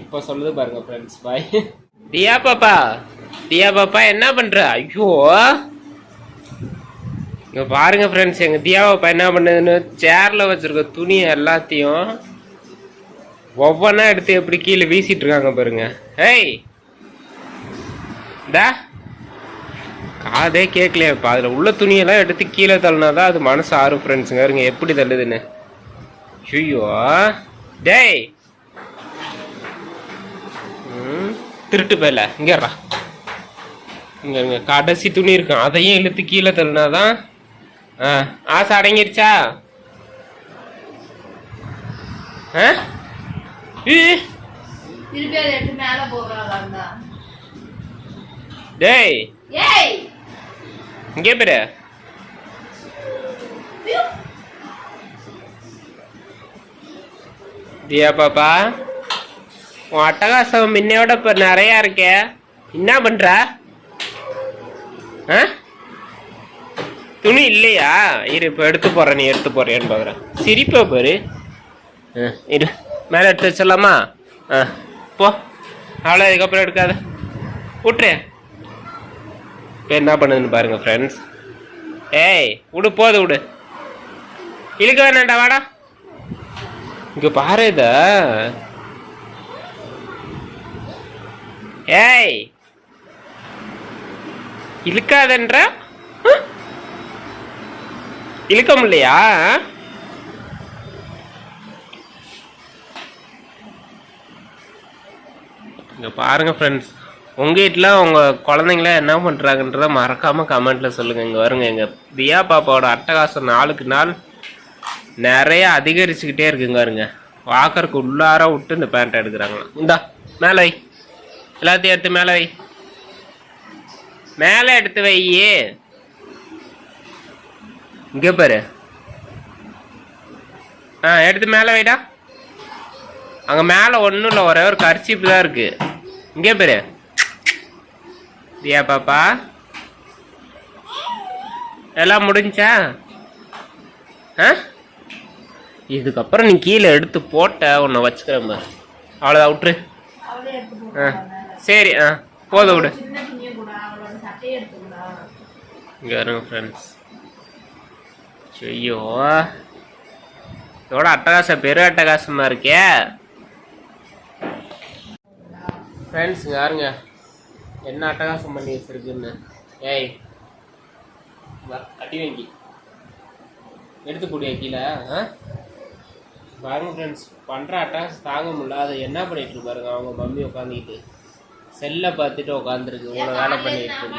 இப்போ சொல்லுது பாருங்க ஃப்ரெண்ட்ஸ் பாய் தியா பாப்பா. தியா பாப்பா என்ன பண்ற? ஐயோ. இங்க பாருங்க ஃப்ரெண்ட்ஸ் எங்க தியா பாப்பா என்ன பண்ணுதுன்னு சேர்ல வச்சிருக்க துணி எல்லாத்தையும் ஒவ்வொன்றா எடுத்து எப்படி கீழே வீசிட்டு இருக்காங்க பாருங்க. ஏய். டா காதே கேட்கலையாப்பா அதில் உள்ள துணியெல்லாம் எடுத்து கீழே தள்ளினாதான் அது மனசு ஆறு ஃப்ரெண்ட்ஸுங்க இருங்க எப்படி தள்ளுதுன்னு. ஐயோ. டேய். திருட்டு போயில இங்கேறா இங்க இங்க. கடைசி துணி இருக்கும் அதையும் இழுத்து கீழே தள்ளினாதான் ஆ ஆசை அடங்கிருச்சா? ஆ? டேய். இங்கே பேரு. தியா பாப்பா. உன் அட்டகாசம் முன்னையோட இப்போ நிறையா இருக்கே. என்ன பண்ணுற ஆ? துணி இல்லையா? இரு இப்போ எடுத்து போகிறேன் நீ எடுத்து போறியான்னு பார்க்குறேன் சிரிப்பா பாரு. ஆ இரு. மேலே எடுத்து வச்சிடலாமா? ஆ போ. அவ்வளோ இதுக்கப்புறம் எடுக்காத. விட்டுரு இப்போ என்ன பண்ணுதுன்னு பாருங்க ஃப்ரெண்ட்ஸ் ஏய் விடு போது விடு இழுக்க வேணாண்டா வாடா. இங்கே பாரு இத. ஏய். இழுக்காதன்ற? இழுக்க முடியா இங்கே பாருங்க ஃப்ரெண்ட்ஸ் உங்க வீட்டில் உங்கள் குழந்தைங்களாம் என்ன பண்ணுறாங்கன்றத மறக்காமல் கமெண்ட்டில் சொல்லுங்கள் இங்கே வருங்க. எங்கள் தியா பாப்பாவோட அட்டகாசம் நாளுக்கு நாள் நிறைய அதிகரிச்சுக்கிட்டே இருக்குங்க வருங்க வாக்கருக்கு உள்ளார விட்டு இந்த பேண்ட் எடுக்கிறாங்களா இந்தா மேலே எல்லாத்தையும் எடுத்து மேலே வை. மேலே எடுத்து வையே. இங்க பாரு. ஆ எடுத்து மேலே வைடா. அங்கே மேலே ஒன்றும் இல்லை ஒரே ஒரு கர்ச்சிப்பு தான் இருக்கு. இங்கே பாரு. தியா பாப்பா. எல்லாம் முடிஞ்சா? ஆ? இதுக்கப்புறம் நீ கீழே எடுத்து போட்ட உன்னை வச்சுக்கிறேன் பாரு. அவ்வளோதான் விட்டுரு. ஆ. சரி ஆ போதும் விடு. இங்கே ஃப்ரெண்ட்ஸ் ஐயோ. இதோட அட்டகாசம் பெரு அட்டகாசமாக இருக்கே. ஃப்ரெண்ட்ஸ் யாருங்க என்ன அட்டகாசம் பண்ணி வச்சிருக்குன்னு? ஏய் அடி வாங்கி. எடுத்து கூடிய கீழே ஆ? பாருங்க ஃப்ரெண்ட்ஸ் பண்ணுற அட்டகாசம் தாங்க முடியல. அதை என்ன பண்ணிட்டு இருப்பாருங்க அவங்க மம்மி உட்காந்துக்கிட்டு செல்லை பார்த்துட்டு உட்காந்துருக்கு இவ்வளோ வேலை பண்ணிட்டு இருக்கு.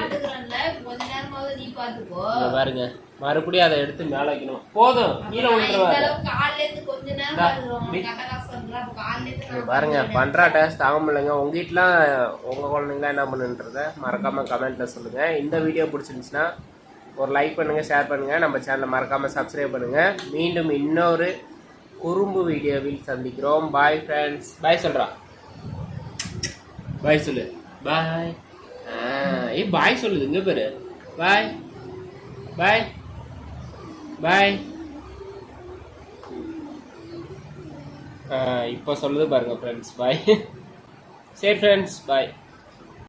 பாருங்க. மறுபடியும் அதை எடுத்து மேல வைக்கணும். போதும். கீழே விழுந்துருவாரு பாருங்க. பண்ற டேஸ்ட் தாங்க முடியலங்க. உங்க வீட்டுலாம் உங்க குழந்தைங்களாம் என்ன பண்ணுன்றத மறக்காம கமெண்ட்ல சொல்லுங்க. இந்த வீடியோ பிடிச்சிருந்துச்சுன்னா ஒரு லைக் பண்ணுங்க ஷேர் பண்ணுங்க. நம்ம சேனலை மறக்காம சப்ஸ்கிரைப் பண்ணுங்க. மீண்டும் இன்னொரு குறும்பு வீடியோவில் சந்திக்கிறோம். பாய் ஃப்ரெண்ட்ஸ் பாய் சொல்றா. பாய் சொல்லு. பாய். ஏய் பாய் சொல்லுது. இந்த பேரு. பாய். பாய். பாய். இப்போ சொல்லுது பாருங்க ஃப்ரெண்ட்ஸ் பாய். சரி ஃப்ரெண்ட்ஸ் பாய்.